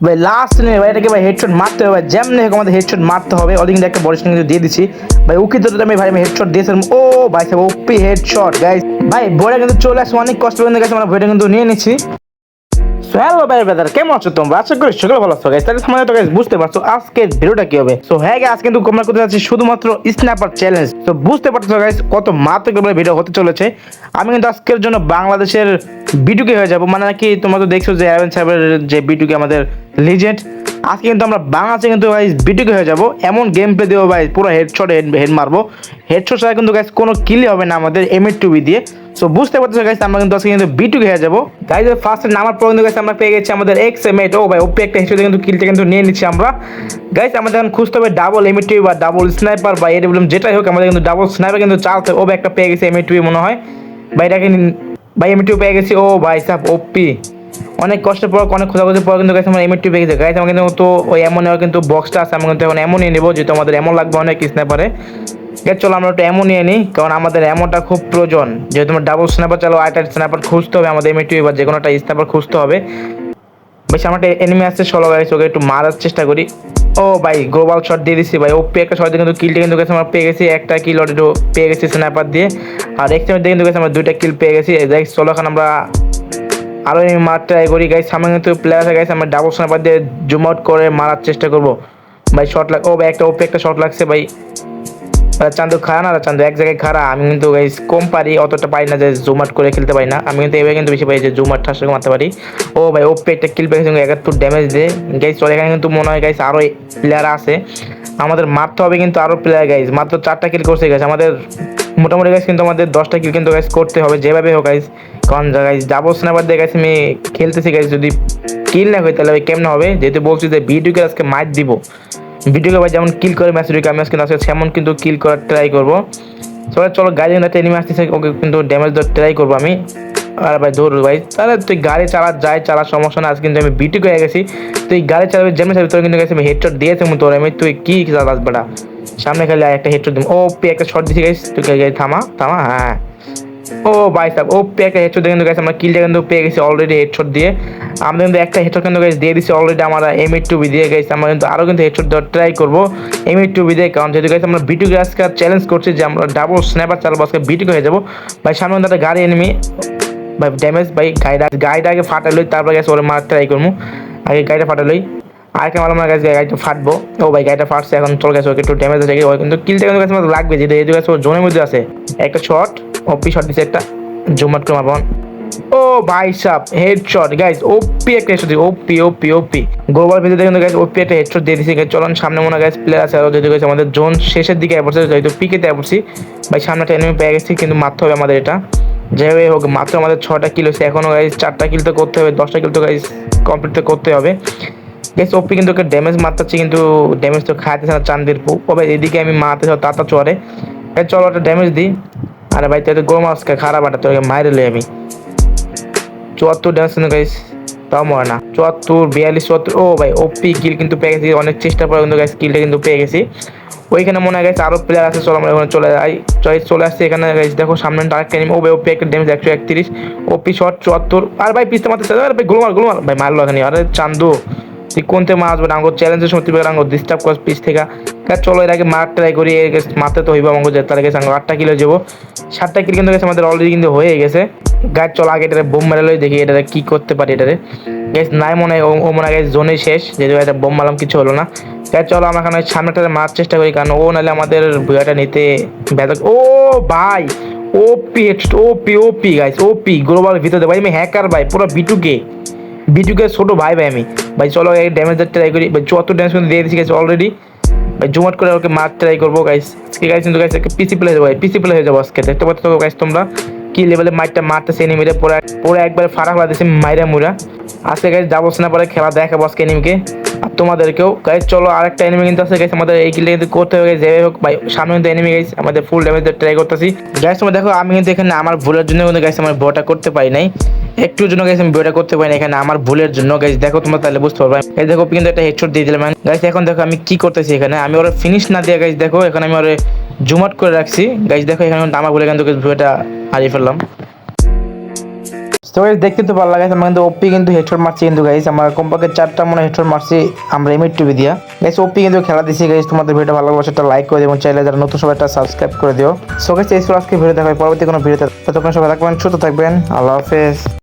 ভাই লাস্ট নিয়ে ভাই, এটাকে ভাই হেডশট মারতে হবে যেমনি হোক আমাদের হেডশট মারতে হবে। কিন্তু একটা বড় কিন্তু দিয়ে দিচ্ছি ভাই, উকি তো আমি ভাই, আমি হেডশট দিয়েছিলাম। ও ভাই সাহেব ওপি হেডশট গাইস ভাই, বইটা কিন্তু চলে আসছে, অনেক কষ্ট করে গেছে, আমরা বইটা কিন্তু নিয়ে নিচ্ছি। সো হ্যালো ভাই ব্রাদার কেমন আছো তোমরা? আশা করি সকলে ভালো আছো গাইস তাহলে তোমরা তো গাইস বুঝতে পারছ আজকের ভিডিওটা কি হবে। সো হ্যাঁ গাইস কিন্তু আমরা করতে যাচ্ছি শুধুমাত্র স্ন্যাপার চ্যালেঞ্জ তো বুঝতে পারছ গাইস কত মারাত্মক ভিডিও হতে চলেছে। আমি কিন্তু আজকের জন্য বাংলাদেশের বিটুকে হয়ে যাব। মানে নাকি তোমরা তো দেখছ যে অ্যাভেন সাহেবের যে বিটুকে আমাদের লিজেন্ড আজকে কিন্তু আমরা বাংলাদেশে কিন্তু ভাই বিটুকে হয়ে যাব। এমন গেম প্লে দেবো ভাই পুরো হেডশট হেড হেড মারবো। হেডশট ছাড়া কিন্তু গাইস কোনো কিলই হবে না আমাদের এম এর টুবি দিয়ে। সো বুঝতে পারছ গাইস আমরা কিন্তু আজকে কিন্তু বিটুকে হয়ে যাব। গাইস ফার্স্টে নামার পর কিন্তু গাইস আমরা পেয়ে গেছি আমাদের এক্স এম ও ভাই ওপি একটা হেডশট কিন্তু কিলটা কিন্তু নিয়ে নিচ্ছি আমরা। গাইস আমাদের এখন খুঁজতে হবে ডাবল এম টুবি বা ডাবল স্নাইপার বা এডব্লিউএম যেটাই হোক, আমাদের কিন্তু ডাবল স্নাইপার কিন্তু চালতে ও একটা পেয়ে গেছি এম টুবি মনে হয়। বা এটাকে ভাই এম টুবি পেয়ে গেছি। ও ভাই সাহ ওপি অনেক কষ্টের পর, অনেক খোঁজাখুঁজির পর কিন্তু গাইস আমার এম টু পেয়ে গেছে। গাইস আমার কিন্তু তো ওই এমন কিন্তু বক্সটা আছে, আমরা কিন্তু এখন এমন নিয়ে নেব, যেহেতু আমাদের এমন লাগবে অনেক স্ন্যাপারে গাইস চলো আমরা একটু এমন নিয়ে নিই, কারণ আমাদের এমনটা খুব প্রয়োজন। যেহেতু আমরা ডাবল স্ন্যাপার চালো আরেকটা স্ন্যাপার খুঁজতে হবে আমাদের এম টু এবার যে কোনো একটা স্ন্যাপার খুঁজতে হবে। বেশ, আমার একটা এনিমি আসছে চলো গাইস ওকে একটু মারার চেষ্টা করি। ও ভাই গ্লোবাল শট দিয়ে দিচ্ছি ভাই। ও পে একটা শট দিয়ে কিন্তু কিলটা কিন্তু গেছে, আমরা পেয়ে গেছি। একটা কিল অলরেডি পেয়ে গেছি স্ন্যাপার দিয়ে। আর এক্সট্রিমের দিয়ে কিন্তু গেছে, আমরা দুইটা কিল পেয়ে গেছি। দেখ চলো এখন আমরা আরও আমি মার ট্রাই করি। গাইস সামনে কিন্তু প্লেয়ার আছে গাইস আমরা ডাবল স্ন্যাপার দিয়ে জুম আউট করে মারার চেষ্টা করব। ভাই শট লাগ ও ভাই, একটা ওপে একটা শট লাগছে, ভাই। চান্দু খারা না, চান্দু এক জায়গায় খারা আমি কিন্তু গাইস কম পারি অতটা পারি না যে জুম আউট করে খেলতে পারি না। আমি কিন্তু এভাবে কিন্তু বেশি পারি যে জুম আউট মারতে পারি। ও ভাই ওপে একটা কিল পেয়েছে একাত্তর ড্যামেজ দিয়ে। গাইস চলে এখানে কিন্তু মনে হয় গাইস আরও প্লেয়ার আছে। আমাদের মারতে হবে কিন্তু আরও প্লেয়ার গাইস মাত্র চারটা কিল করছে গাইস আমাদের মোটামুটি গাইস কিন্তু আমাদের দশটা কিল কিন্তু গাইস করতে হবে, যেভাবে হোক গাইস কারণ গাইস যাব স্ন্যাপার দিয়ে গাইস আমি খেলতেছি গাইস যদি কিল না হয়, তাহলে কেমন হবে? যেহেতু বলছি যে ভিডিওকে আজকে মাইট দিব। ভিডিওকে ভাই যেমন কিল করে ম্যাচটিকে আমি আজকে আজকে সেমন কিন্তু কিল করার ট্রাই করব। চলো চলো গাড়ি একটা এনিমি আসতেছে, ওকে কিন্তু ড্যামেজ দেওয়ার ট্রাই করব আমি। আর ভাই ধর ভাই, তাহলে তুই গাড়ি চালা যায় চালা, সমস্যা না আজ কিন্তু আমি বিটি হয়ে গেছি। তুই গাড়ি চালাবি, যেমন চালাবি, তোর কিন্তু গেছি আমি হেডশট দিয়েছি তোর। আমি, তুই কি চালাস বেটা? সামনে খালি একটা হেডশট দিম ও পে একটা শট দিছি গাইস তুই গাড়ি থামা থামা হ্যাঁ। ও ভাই সাহেব, ও পে একটা হেডশট কিন্তু গেছে আমরা কিলটা কিন্তু পেয়ে গেছি অলরেডি হেডশট দিয়ে। আমরা কিন্তু একটা হেডশট কিন্তু গাইস দিয়ে দিছি অলরেডি আমরা এম এইট টু বি দিয়ে গেছি আমরা কিন্তু আরও কিন্তু হেডশট দেওয়ার ট্রাই করব এম এইট টু বি দিয়ে। কারণ যেহেতু গেছে আমরা বিটু আজকে চ্যালেঞ্জ করছি যে আমরা ডাবল স্ন্যাপার চালাবো, আজকে বিটু হয়ে যাব। ভাই, সামনে একটা গাড়ি এনিমি ভাই ড্যামেজ ভাই, গাড়িটা গাড়িটা আগে ফাটালোই তারপর গেছে ওরে মারার ট্রাই করব আগে গাড়িটা ফাটালোই আর কেমন আমার কাছে গাড়িটা ফাটবো। ও ভাই, গাড়িটা ফাটছে, এখন চলে গেছে ওকে একটু ড্যামেজ আছে ও কিন্তু কিলটা কিন্তু আমার লাগবে যেটা এই গেছে ও জোনের মধ্যে আছে। একটা শট ওপি শট দিছে একটা জুমাট করে মারবো ও ভাই সাপ হেডশট গাইস ওপি একটা headshot OP OP OP global video দেখুন গাইস ওপি একটা হেডশট দিয়ে দিছি চলুন সামনে মনে গাইস প্লেয়ার আছে, আরও যদি গেছে আমাদের জোন শেষের দিকে পড়ছে যেহেতু পিকেতে পড়ছি ভাই, সামনে একটা এনিমি পেয়ে গেছি, কিন্তু মারতে হবে আমাদের এটা। যেভাবে হোক, মাত্র আমাদের ছটা কিল হচ্ছে এখনও গাইস চারটা কিল তো করতে হবে, দশটা কিল তো গাইস কমপ্লিট তো করতে হবে। গেস ওপি কিন্তু ওকে ড্যামেজ মারতেছি, কিন্তু ড্যামেজ তো খাইতেছে না, চান্দির পু। এদিকে আমি মারতে তাতা এই চলো, একটা ড্যামেজ দিই। আরে ভাই তো গোল মাসকে খারাপ আটা, তোকে মাইরে লই আমি। চুয়াত্তর কিন্তু গাইস, তাও মরে না। চুয়াত্তর, বিয়াল্লিশ, চুয়াত্তর, ও ভাই ওপি কিল কিন্তু পেয়ে গেছি, অনেক চেষ্টা করে কিন্তু গাইস কিলটা কিন্তু পেয়ে গেছি। ওইখানে মনে হয় গেছে আরও প্লেয়ার আছে, চলো আমরা ওখানে চলে যাই। চলে চলে আসছে এখানে গাইস দেখো সামনে আরেকটা এনিমি ও ভাই ওপি একটা ড্যামেজ একশো একত্রিশ। ওপি শট চুয়াত্তর। আর ভাই পিস্তে মারতে ভাই গোলমার গোলমার ভাই, মারলো এখানে, আরে চান্দু। তুই কোনতে মারবে ডাঙ্গো চ্যালেঞ্জের সময় তুই ডাঙ্গো ডিস্টার্ব কর পিস থেকে। কাজ চলো এর আগে মার ট্রাই করি মারতে তো হইব আমাকে তার কাছে আটটা কিলো যাব। সাতটা কিলো কিন্তু গেছে, আমাদের অলরেডি কিন্তু হয়ে গেছে। গাছ চলো আগে এটারে বোম মেরে লই, দেখি এটারে কি করতে পারি এটারে। গ্যাস নাই মনে হয়, ও- মনে হয় জোনে শেষ। যেহেতু এটা বোম মারলাম, কিছু হলো না। গাছ চলো আমরা এখানে সামনেটাতে মারার চেষ্টা করি, কারণ ও নাহলে আমাদের ভুয়াটা নিতে ব্যথা ও ভাই ওপি ওপি ওপি গাইস ওপি গ্লোবাল ভিতরে ভাই আমি হ্যাকার ভাই, পুরো বিটুকে বিটুকে ছোট ভাই ভাই আমি। ভাই, চলো এই ড্যামেজ ট্রাই করি। ভাই যত ড্যামেজ কিন্তু দিয়ে দিচ্ছি গেছে অলরেডি ভাই জুমাট করে ওকে মার ট্রাই করব গাইস গাইস কিন্তু গাইস পিসি প্লে হয়ে যাব পিসি প্লে হয়ে যাব আজকে। দেখতে পাচ্ছ তো গাইস তোমরা কি লেভেলে মাইটটা মারতেছে এনিমিটা পুরো পুরো একবার ফাড়া ফাড়া দিয়েছে মাইরা মুরা আজকে গাইস যাব পরে খেলা দেখাবো আজকে এনিমিকে আর তোমাদেরকেও গাইস চলো আরেকটা এনিমি কিন্তু আছে গাইস আমাদের এই কিলে কিন্তু করতে হবে যে হোক, ভাই, সামনে কিন্তু এনিমি গাইস আমাদের ফুল ড্যামেজ ট্রাই করতেছি। গাইস তোমরা দেখো, আমি কিন্তু এখানে আমার ভুলের জন্য কিন্তু গাইস আমার বটা করতে পারি নাই। একটুর জন্য গাইস আমি বটা করতে পারি এখানে আমার ভুলের জন্য গাইস দেখো তোমরা তাহলে বুঝতে পারবে। এই দেখো, কিন্তু একটা হেডশট দিয়ে দিলাম। গাইস এখন দেখো আমি কি করতেছি এখানে, আমি ওরা ফিনিশ না দিয়ে গাইস দেখো, এখানে আমি ওরা জুমাট করে রাখছি। গাইস দেখো, এখানে আমার ভুলে কিন্তু ভুলেটা হারিয়ে ফেললাম। তো দেখতে তো ভালো লাগে। আমরা কিন্তু ওপি কিন্তু হেডশট মারছি কিন্তু গাইস আমার কমপক্ষে চারটা মনে হেডশট মারছি। আমরা এমএড টিভি দিয়া। গাইস ওপি কিন্তু খেলা দিছি গাইস তোমাদের ভিডিও ভালো লাগলে একটা লাইক করে দিও এবং চাইলে যারা নতুন, সবাই একটা সাবস্ক্রাইব করে দিও। সো গাইস এই আজকে ভিডিও দেখা হয় পরবর্তী কোনো ভিডিওতে ততক্ষণ সবাই থাকবেন, সুস্থ থাকবেন। আল্লাহ হাফেজ।